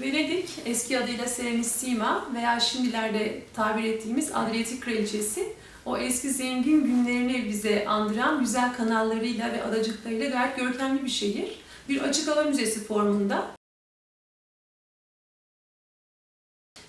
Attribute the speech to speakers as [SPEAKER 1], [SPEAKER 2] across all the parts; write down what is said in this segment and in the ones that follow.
[SPEAKER 1] Venedik, eski adıyla Serenissima veya şimdilerde tabir ettiğimiz Adriyatik Kraliçesi, o eski zengin günlerini bize andıran güzel kanallarıyla ve adacıklarıyla gayet görkemli bir şehir. Bir açık hava müzesi formunda.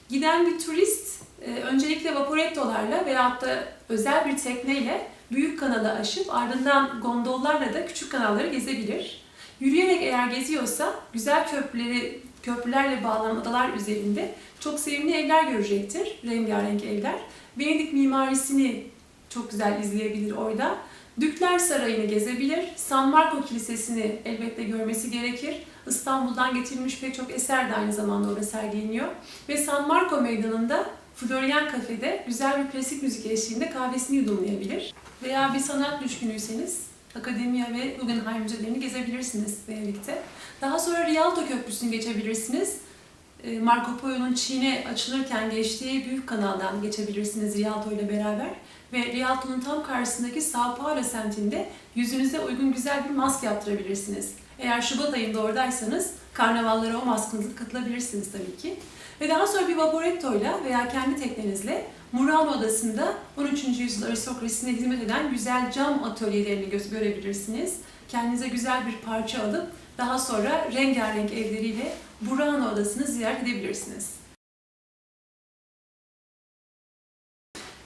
[SPEAKER 1] Giden bir turist e, öncelikle vaporettolarla veyahut da özel bir tekneyle büyük kanalı aşıp ardından gondollarla da küçük kanalları gezebilir. Yürüyerek eğer geziyorsa güzel köprüleri, köprülerle bağlanan adalar üzerinde çok sevimli evler görecektir. Rengarenk evler. Venedik mimarisini çok güzel izleyebilir orada. Dükler Sarayı'nı gezebilir. San Marco Kilisesi'ni elbette görmesi gerekir. İstanbul'dan getirilmiş pek çok eser de aynı zamanda orada sergileniyor. Ve San Marco Meydanı'nda Florian Cafe'de güzel bir klasik müzik eşliğinde kahvesini yudumlayabilir. Veya bir sanat düşkünüyseniz Akademia ve Guggenheim müzelerini gezebilirsiniz Venedik'te. Daha sonra Rialto Köprüsü'nü geçebilirsiniz. Ee, Marco Polo'nun Çin'e açılırken geçtiği büyük kanaldan geçebilirsiniz Rialto ile beraber. Ve Rialto'nun tam karşısındaki Sao Paulo semtinde yüzünüze uygun güzel bir maske yaptırabilirsiniz. Eğer Şubat ayında oradaysanız karnavallara o maskenizle katılabilirsiniz tabii ki. Ve daha sonra bir vaporettoyla veya kendi teknenizle Murano Adası'nda 13. yüzyıl aristokrasisine hizmet eden güzel cam atölyelerini gö- görebilirsiniz. Kendinize güzel bir parça alıp daha sonra rengarenk evleriyle Murano Adası'nı ziyaret edebilirsiniz.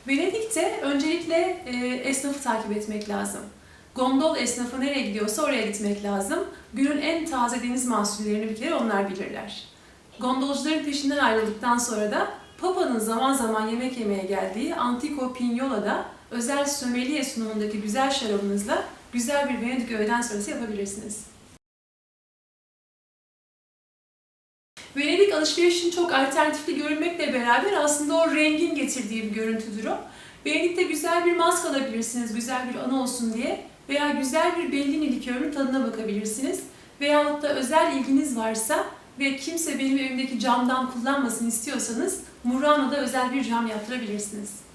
[SPEAKER 1] Venedik'te öncelikle e, esnafı takip etmek lazım. Gondol esnafı nereye gidiyorsa oraya gitmek lazım. Günün en taze deniz mahsullerini bir kere onlar bilirler. Gondolcuların peşinden ayrıldıktan sonra da Papa'nın zaman zaman yemek yemeye geldiği Antico Pignola'da özel sömeliye sunumundaki güzel şarabınızla güzel bir Venedik öğleden sonrası yapabilirsiniz. Venedik alışverişin çok alternatifli görünmekle beraber aslında o rengin getirdiği bir görüntüdür o. Venedik'te güzel bir mask alabilirsiniz, güzel bir anı olsun diye veya güzel bir Bellini likörünün tadına bakabilirsiniz. Veyahut da özel ilginiz varsa ve kimse benim evimdeki camdan kullanmasın istiyorsanız Murano'da özel bir cam yaptırabilirsiniz.